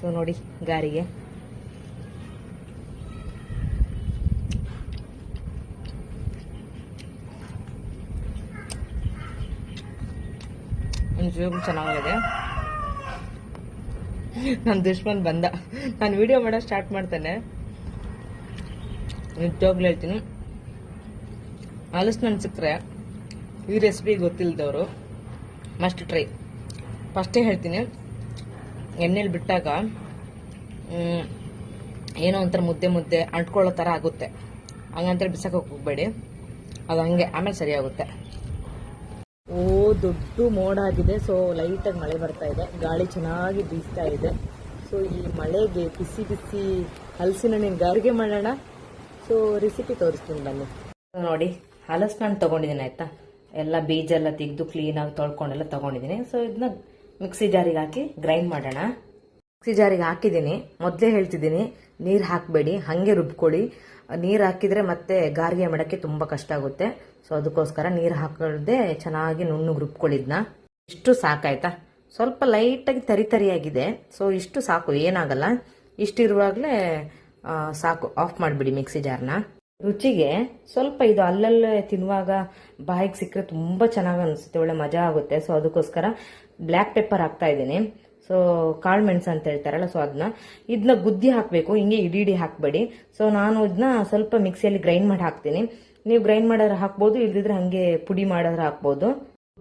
So ನೋಡಿ ಗಾರಿಗೆ. ಚೆನ್ನಾಗಿದೆ. ನನ್ನ ದುಶ್ಮನ್ ಬಂದ. ನಾನು ವಿಡಿಯೋ ಮಾಡೋ ಸ್ಟಾರ್ಟ್ ಮಾಡ್ತಾನೆ. ನಿಜವಾಗ್ಲೂ ಹೇಳ್ತೀನಿ. ಹಣ್ಣು ಸಿಕ್ಕರೆ ಈ ರೆಸಿಪಿ ಗೊತ್ತಿಲ್ಲದವರು ಮಸ್ಟ್ ಟ್ರೈ ಫಸ್ಟೇ ಹೇಳ್ತೀನಿ. ಎಣ್ಣೆಲಿ ಬಿಟ್ಟಾಗ ಏನೋ ಒಂಥರ ಮುದ್ದೆ ಮುದ್ದೆ ಅಂಟ್ಕೊಳ್ಳೋ ಥರ ಆಗುತ್ತೆ. ಹಂಗಂತೇಳಿ ಬಿಸಾಕೋಕೆ ಹೋಗ್ಬೇಡಿ. ಅದು ಹಂಗೆ ಆಮೇಲೆ ಸರಿಯಾಗುತ್ತೆ ಓ ದೊಡ್ಡ ಮೋಡ ಆಗಿದೆ. ಸೊ ಲೈಟಾಗಿ ಮಳೆ ಬರ್ತಾ ಇದೆ. ಗಾಳಿ ಚೆನ್ನಾಗಿ ಬೀಸ್ತಾ ಇದೆ. ಸೊ ಈ ಮಳೆಗೆ ಬಿಸಿ ಬಿಸಿ ಹಲಸಿನ ನೀನು ಗಾರಿಗೆ ಮಾಡೋಣ. ಸೊ ರೆಸಿಪಿ ತೋರಿಸ್ತೀನಿ ಬನ್ನಿ. ನೋಡಿ ಹಲಸಿನ ಹಣ್ಣು ತೊಗೊಂಡಿದ್ದೀನಿ ಆಯಿತಾ? ಎಲ್ಲ ಬೀಜ ಎಲ್ಲ ತೆಗೆದು ಕ್ಲೀನಾಗಿ ತೊಳ್ಕೊಂಡೆಲ್ಲ ತೊಗೊಂಡಿದ್ದೀನಿ. ಸೊ ಇದನ್ನ ಮಿಕ್ಸಿ ಜಾರಿಗೆ ಹಾಕಿ ಗ್ರೈಂಡ್ ಮಾಡೋಣ. ಮಿಕ್ಸಿ ಜಾರಿಗೆ ಹಾಕಿದ್ದೀನಿ. ಮೊದಲೇ ಹೇಳ್ತಿದ್ದೀನಿ, ನೀರು ಹಾಕಬೇಡಿ, ಹಾಗೆ ರುಬ್ಕೊಳ್ಳಿ. ನೀರು ಹಾಕಿದರೆ ಮತ್ತೆ ಗಾರಿಗೆ ಮಾಡೋಕ್ಕೆ ತುಂಬ ಕಷ್ಟ ಆಗುತ್ತೆ. ಸೊ ಅದಕ್ಕೋಸ್ಕರ ನೀರು ಹಾಕದೆ ಚೆನ್ನಾಗಿ ನುಣ್ಣಗೆ ರುಬ್ಕೊಳ್ಳಿದ್ನ ಇಷ್ಟು ಸಾಕಾಯ್ತಾ? ಸ್ವಲ್ಪ ಲೈಟಾಗಿ ತರಿ ತರಿಯಾಗಿದೆ. ಸೊ ಇಷ್ಟು ಸಾಕು, ಏನಾಗಲ್ಲ. ಇಷ್ಟಿರುವಾಗಲೇ ಸಾಕು. ಆಫ್ ಮಾಡಿಬಿಡಿ ಮಿಕ್ಸಿ ಜಾರ್ನ. ರುಚಿಗೆ ಸ್ವಲ್ಪ ಇದು ಅಲ್ಲಲ್ಲೇ ತಿನ್ನುವಾಗ ಬಾಯಿಗೆ ಸಿಕ್ಕರೆ ತುಂಬ ಚೆನ್ನಾಗಿ ಅನಿಸುತ್ತೆ, ಒಳ್ಳೆ ಮಜಾ ಆಗುತ್ತೆ. ಸೊ ಅದಕ್ಕೋಸ್ಕರ ಬ್ಲ್ಯಾಕ್ ಪೆಪ್ಪರ್ ಹಾಕ್ತಾ ಇದ್ದೀನಿ. ಸೊ ಕಾಳು ಮೆಣಸು ಅಂತ ಹೇಳ್ತಾರಲ್ಲ ಸೊ ಅದನ್ನ ಇದನ್ನ ಗುದ್ದಿ ಹಾಕಬೇಕು, ಹಿಂಗೆ ಇಡಿ ಇಡಿ ಹಾಕಬೇಡಿ. ಸೊ ನಾನು ಇದನ್ನ ಸ್ವಲ್ಪ ಮಿಕ್ಸಿಯಲ್ಲಿ ಗ್ರೈಂಡ್ ಮಾಡಿ ಹಾಕ್ತೀನಿ. ನೀವು ಗ್ರೈಂಡ್ ಮಾಡೋರು ಹಾಕ್ಬೋದು, ಇಲ್ದಿದ್ರೆ ಹಂಗೆ ಪುಡಿ ಮಾಡೋರು ಹಾಕ್ಬೋದು.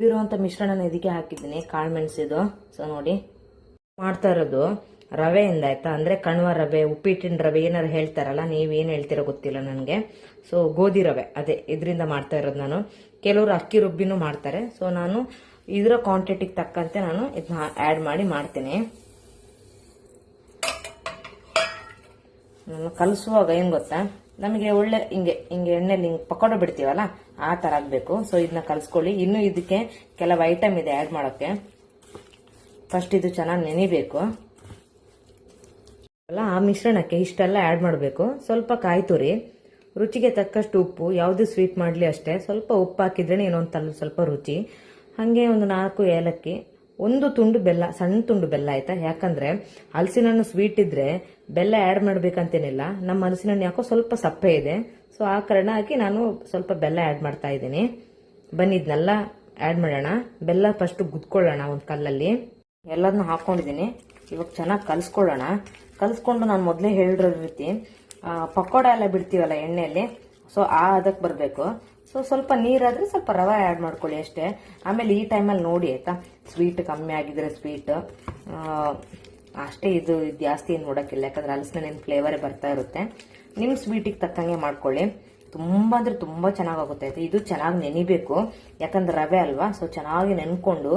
ಇರುವಂಥ ಮಿಶ್ರಣನ ಇದಕ್ಕೆ ಹಾಕಿದ್ದೀನಿ, ಕಾಳು ಮೆಣಸಿದು. ಸೊ ನೋಡಿ. ಮಾಡ್ತಾ ಇರೋದು ರವೆಯಿಂದ, ಆಯ್ತಾ? ಅಂದ್ರೆ ಕಣ್ವ ರವೆ, ಉಪ್ಪಿಟ್ಟಿನ ರವೆ ಏನಾರು ಹೇಳ್ತಾರಲ್ಲ, ನೀವೇನು ಹೇಳ್ತೀರೋ ಗೊತ್ತಿಲ್ಲ ನನಗೆ. ಸೊ ಗೋಧಿ ರವೆ, ಅದೇ, ಇದರಿಂದ ಮಾಡ್ತಾ ಇರೋದು ನಾನು. ಕೆಲವರು ಅಕ್ಕಿ ರುಬ್ಬಿನೂ ಮಾಡ್ತಾರೆ. ಸೊ ನಾನು ಇದರ ಕ್ವಾಂಟಿಟಿಗೆ ತಕ್ಕಂತೆ ನಾನು ಇದನ್ನ ಆ್ಯಡ್ ಮಾಡಿ ಮಾಡ್ತೀನಿ. ನಾನು ಕಲಿಸುವಾಗ ಏನು ಗೊತ್ತಾ? ನಮಗೆ ಒಳ್ಳೆ, ಹಿಂಗೆ ಹಿಂಗೆ ಎಣ್ಣೆಲಿ ಹಿಂಗೆ ಪಕೋಡ ಬಿಡ್ತೀವಲ್ಲ, ಆ ಥರ ಆಗಬೇಕು. ಸೊ ಇದನ್ನ ಕಲಿಸ್ಕೊಳ್ಳಿ. ಇನ್ನು ಇದಕ್ಕೆ ಕೆಲವು ಐಟಮ್ ಇದೆ ಆ್ಯಡ್ ಮಾಡೋಕ್ಕೆ. ಫಸ್ಟ್ ಇದು ಚೆನ್ನಾಗಿ ನೆನಿಬೇಕು. ಅಲ್ಲ, ಆ ಮಿಶ್ರಣಕ್ಕೆ ಇಷ್ಟೆಲ್ಲ ಆ್ಯಡ್ ಮಾಡಬೇಕು. ಸ್ವಲ್ಪ ಕಾಯಿ ತುರಿ, ರುಚಿಗೆ ತಕ್ಕಷ್ಟು ಉಪ್ಪು, ಯಾವುದು ಸ್ವೀಟ್ ಮಾಡಲಿ ಅಷ್ಟೇ. ಸ್ವಲ್ಪ ಉಪ್ಪು ಹಾಕಿದ್ರೆ ಏನೊಂದು ತಲ್, ಸ್ವಲ್ಪ ರುಚಿ. ಹಾಗೆ ಒಂದು ನಾಲ್ಕು ಏಲಕ್ಕಿ, ಒಂದು ತುಂಡು ಬೆಲ್ಲ, ಸಣ್ಣ ತುಂಡು ಬೆಲ್ಲ ಆಯ್ತಾ? ಯಾಕಂದ್ರೆ ಹಲಸಿನ ಹಣ್ಣು ಸ್ವೀಟ್ ಇದ್ರೆ ಬೆಲ್ಲ ಆ್ಯಡ್ ಮಾಡ್ಬೇಕಂತೇನಿಲ್ಲ. ನಮ್ಮ ಹಲಸಿನ ಹಣ್ಣು ಯಾಕೋ ಸ್ವಲ್ಪ ಸಪ್ಪೆ ಇದೆ. ಸೊ ಆ ಕಾರಣ ಹಾಕಿ ನಾನು ಸ್ವಲ್ಪ ಬೆಲ್ಲ ಆ್ಯಡ್ ಮಾಡ್ತಾ ಇದ್ದೀನಿ. ಬನ್ನಿ ಇದನ್ನೆಲ್ಲ ಆ್ಯಡ್ ಮಾಡೋಣ. ಬೆಲ್ಲ ಫಸ್ಟ್ ಗುದ್ಕೊಳ್ಳೋಣ ಒಂದು ಕಲ್ಲಲ್ಲಿ. ಎಲ್ಲದನ್ನ ಹಾಕೊಂಡಿದ್ದೀನಿ ಇವಾಗ ಚೆನ್ನಾಗಿ ಕಲಿಸ್ಕೊಳ್ಳೋಣ. ಕಲಿಸ್ಕೊಂಡು ನಾನು ಮೊದಲೇ ಹೇಳಿರೋ ರೀತಿ ಪಕೋಡ ಎಲ್ಲ ಬಿಡ್ತೀವಲ್ಲ ಎಣ್ಣೆಯಲ್ಲಿ, ಸೊ ಆ ಅದಕ್ಕೆ ಬರಬೇಕು. ಸೊ ಸ್ವಲ್ಪ ನೀರಾದರೆ ಸ್ವಲ್ಪ ರವೆ ಆ್ಯಡ್ ಮಾಡ್ಕೊಳ್ಳಿ ಅಷ್ಟೇ. ಆಮೇಲೆ ಈ ಟೈಮಲ್ಲಿ ನೋಡಿ, ಆಯಿತಾ? ಸ್ವೀಟ್ ಕಮ್ಮಿ ಆಗಿದ್ರೆ ಸ್ವೀಟ್. ಅಷ್ಟೇ ಇದು ಜಾಸ್ತಿ ಏನು ನೋಡೋಕ್ಕಿಲ್ಲ. ಯಾಕಂದ್ರೆ ಹಲಸಿನ ಫ್ಲೇವರೇ ಬರ್ತಾ ಇರುತ್ತೆ. ನಿಮ್ಮ ಸ್ವೀಟಿಗೆ ತಕ್ಕಂಗೆ ಮಾಡ್ಕೊಳ್ಳಿ. ತುಂಬ ಅಂದರೆ ತುಂಬ ಚೆನ್ನಾಗಾಗುತ್ತೆ ಇದು ಚೆನ್ನಾಗಿ ನೆನಿಬೇಕು. ಯಾಕಂದ್ರೆ ರವೆ ಅಲ್ವಾ? ಸೊ ಚೆನ್ನಾಗಿ ನೆನ್ಕೊಂಡು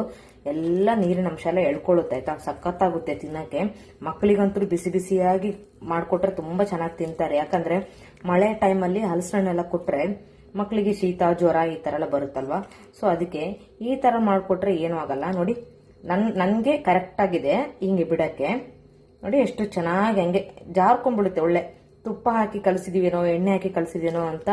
ಎಲ್ಲ ನೀರಿನ ಅಂಶ ಎಲ್ಲ ಎಳ್ಕೊಳ್ಳುತ್ತೆ, ಆಯ್ತಾ? ಸಖತ್ತಾಗುತ್ತೆ ತಿನ್ನಕ್ಕೆ. ಮಕ್ಕಳಿಗಂತೂ ಬಿಸಿ ಬಿಸಿಯಾಗಿ ಮಾಡಿಕೊಟ್ರೆ ತುಂಬ ಚೆನ್ನಾಗಿ ತಿಂತಾರೆ. ಯಾಕಂದ್ರೆ ಮಳೆ ಟೈಮಲ್ಲಿ ಹಲಸಣ್ಣೆಲ್ಲ ಕೊಟ್ರೆ ಮಕ್ಕಳಿಗೆ ಶೀತ, ಜ್ವರ ಈ ಥರ ಎಲ್ಲ ಬರುತ್ತಲ್ವಾ? ಸೊ ಅದಕ್ಕೆ ಈ ಥರ ಮಾಡಿಕೊಟ್ರೆ ಏನೂ ಆಗಲ್ಲ. ನೋಡಿ, ನನ್, ನನಗೆ ಕರೆಕ್ಟಾಗಿದೆ ಹಿಂಗೆ ಬಿಡಕ್ಕೆ. ನೋಡಿ, ಎಷ್ಟು ಚೆನ್ನಾಗಿ ಹಂಗೆ ಜಾರ್ಕೊಂಡ್ಬಿಡುತ್ತೆ. ಒಳ್ಳೆ ತುಪ್ಪ ಹಾಕಿ ಕಲಸಿದೀವೇನೋ, ಎಣ್ಣೆ ಹಾಕಿ ಕಲಸಿದೇನೋ ಅಂತ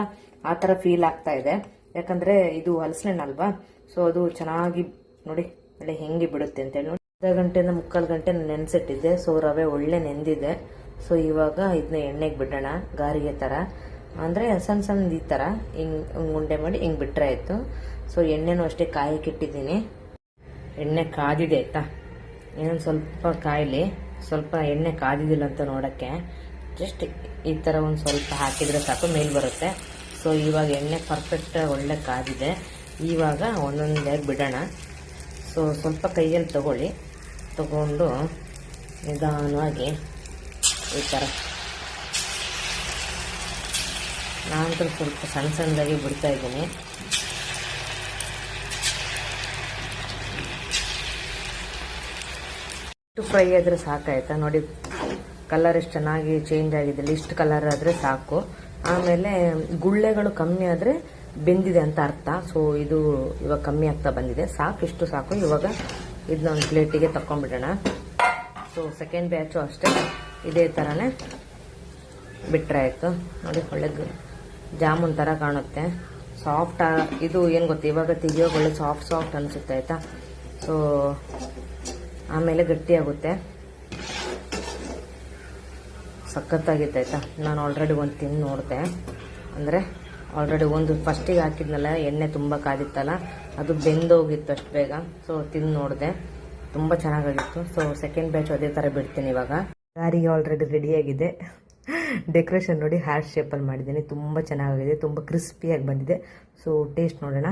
ಆ ಥರ ಫೀಲ್ ಆಗ್ತಾ ಇದೆ. ಯಾಕಂದ್ರೆ ಇದು ಹಲಸಿನ ಅಲ್ವಾ? ಸೊ ಅದು ಚೆನ್ನಾಗಿ, ನೋಡಿ ಒಳ್ಳೆ ಹೆಂಗೆ ಬಿಡುತ್ತೆ ಅಂತೇಳಿ ಅರ್ಧ ಗಂಟೆಯಿಂದ ಮುಕ್ಕಾಲು ಗಂಟೆ ನೆನೆಸಿಟ್ಟಿದ್ದೆ. ಸೊ, ರವೆ ಒಳ್ಳೆ ನೆಂದಿದೆ. ಸೊ, ಇವಾಗ ಇದನ್ನ ಎಣ್ಣೆಗೆ ಬಿಡೋಣ. ಗಾರಿಗೆ ಥರ. ಅಂದರೆ ಸಣ್ಣ ಸಣ್ಣದು ಈ ಥರ. ಹಿಂಗೆ ಹಿಂಗೆ ಉಂಡೆ ಮಾಡಿ ಹಿಂಗೆ ಬಿಟ್ಟರೆ ಆಯಿತು. ಸೊ, ಎಣ್ಣೆನೂ ಅಷ್ಟೇ ಕಾಯಕ್ಕಿಟ್ಟಿದ್ದೀನಿ ಎಣ್ಣೆ ಕಾದಿದೆ ಆಯ್ತಾ? ಇನ್ನೊಂದು ಸ್ವಲ್ಪ ಕಾಯಿಲಿ. ಸ್ವಲ್ಪ ಎಣ್ಣೆ ಕಾದಿದಿಲ್ಲ ಅಂತ ನೋಡೋಕ್ಕೆ. ಜಸ್ಟ್ ಈ ಥರ ಒಂದು ಸ್ವಲ್ಪ ಹಾಕಿದರೆ ಸಾಕು, ಮೇಲೆ ಬರುತ್ತೆ. ಸೊ, ಇವಾಗ ಎಣ್ಣೆ ಪರ್ಫೆಕ್ಟ್ ಒಳ್ಳೆ ಕಾದಿದೆ. ಇವಾಗ ಒಂದೊಂದೇ ಬಿಡೋಣ. ಸೊ, ಸ್ವಲ್ಪ ಕೈಯಲ್ಲಿ ತಗೊಳ್ಳಿ. ತಗೊಂಡು ನಿಧಾನವಾಗಿ ಈ ಥರ. ನಾನಂತೂ ಸ್ವಲ್ಪ ಸಣ್ಣ ಸಣ್ಣದಾಗಿ ಬಿಡ್ತಾ ಇದ್ದೀನಿ. ಇಷ್ಟು ಫ್ರೈ ಆದರೆ ಸಾಕಾಯ್ತಾ? ನೋಡಿ, ಕಲರ್ ಎಷ್ಟು ಚೆನ್ನಾಗಿ ಚೇಂಜ್ ಆಗಿದೆ. ಇಷ್ಟು ಕಲರ್ ಆದರೆ ಸಾಕು. ಆಮೇಲೆ ಗುಳ್ಳೆಗಳು ಕಮ್ಮಿ ಆದರೆ ಬೆಂದಿದೆ ಅಂತ ಅರ್ಥ. ಸೊ ಇದು ಇವಾಗ ಕಮ್ಮಿ ಆಗ್ತಾ ಬಂದಿದೆ. ಸಾಕು ಇಷ್ಟು ಸಾಕು. ಇವಾಗ ಇದನ್ನ ಒಂದು ಪ್ಲೇಟಿಗೆ ತಕೊಂಡ್ಬಿಡೋಣ ಸೊ ಸೆಕೆಂಡ್ ಬ್ಯಾಚು ಅಷ್ಟೇ. ಇದೇ ಥರನೇ ಬಿಟ್ಟರೆ ಆಯಿತು. ನೋಡಿ ಒಳ್ಳೆದು ಜಾಮೂನ್ ಥರ ಕಾಣುತ್ತೆ. ಸಾಫ್ಟ್ ಇದು ಏನು ಗೊತ್ತು? ಇವಾಗ ತೆಗಿಯೋಕೆ ಒಳ್ಳೆ ಸಾಫ್ಟ್ ಸಾಫ್ಟ್ ಅನಿಸುತ್ತೆ, ಆಯಿತಾ? ಸೊ ಆಮೇಲೆ ಗಟ್ಟಿಯಾಗುತ್ತೆ. ಸಖತ್ತಾಗಿತ್ತು, ಆಯಿತಾ? ನಾನು ಆಲ್ರೆಡಿ ಒಂದು ತಿಂದು ನೋಡಿದೆ. ಅಂದರೆ ಆಲ್ರೆಡಿ ಒಂದು ಫಸ್ಟಿಗೆ ಹಾಕಿದ್ನಲ್ಲ, ಎಣ್ಣೆ ತುಂಬ ಕಾದಿತ್ತಲ್ಲ, ಅದು ಬೆಂದೋಗಿತ್ತು ಅಷ್ಟು ಬೇಗ. ಸೊ ತಿಂದು ನೋಡಿದೆ. ತುಂಬ ಚೆನ್ನಾಗಾಗಿತ್ತು. ಸೊ ಸೆಕೆಂಡ್ ಬ್ಯಾಚ್ ಅದೇ ಥರ ಬಿಡ್ತೀನಿ ಇವಾಗ. ಗಾರಿಗೆ ಆಲ್ರೆಡಿ ರೆಡಿಯಾಗಿದೆ ಡೆಕೋರೇಷನ್ ನೋಡಿ ಹ್ಯಾರ್ ಶೇಪಲ್ಲಿ ಮಾಡಿದ್ದೀನಿ. ತುಂಬ ಚೆನ್ನಾಗಾಗಿದೆ. ತುಂಬ ಕ್ರಿಸ್ಪಿಯಾಗಿ ಬಂದಿದೆ. ಸೊ ಟೇಸ್ಟ್ ನೋಡೋಣ.